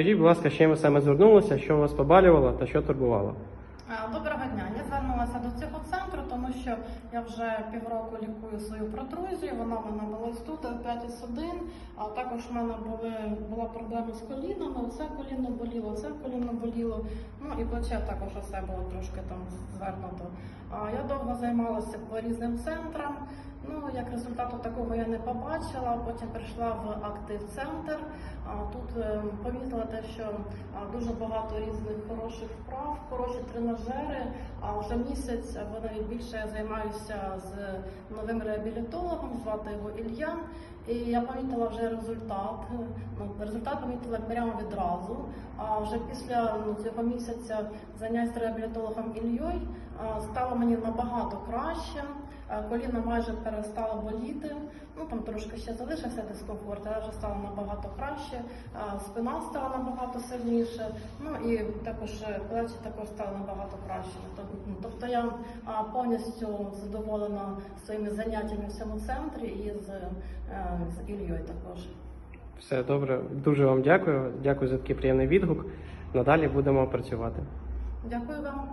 Скажіть, будь ласка, з чим ви саме звернулися, що вас побалювало та що турбувало? Е, Доброго дня. Я звернулася до цього центру, тому що я вже півроку лікую свою протрузію. Вона в мене була тут 5,1, а також в мене були була проблема з колінами. Оце коліно боліло, це коліно боліло. Ну і плече також усе було трошки там звернуто. Я довго займалася по різним центрам. Ну, як результату такого я не побачила. Потім прийшла в актив центр. Тут е, помітила те, що дуже багато різних хороших вправ, хороші тренажери. А вже місяць або навіть більше я займаюся з новим реабілітологом, звати його Ілля. І я помітила вже результат. Ну, результат помітила прямо відразу. А вже після ну, цього місяця занять з реабілітологом Ільєю стало мені набагато краще. Е, Коліна майже перестало боліти. Ну там трошки ще залишився дискомфорт, але вже стало набагато краще. Е, Спина стала набагато сильніше. Ну і також е, плечі також стали набагато краще. Тобто я повністю задоволена своїми заняттями в цьому центрі і з, з Ільєю також. Все добре, дуже вам дякую. Дякую за такий приємний відгук. Надалі будемо працювати. Дякую вам.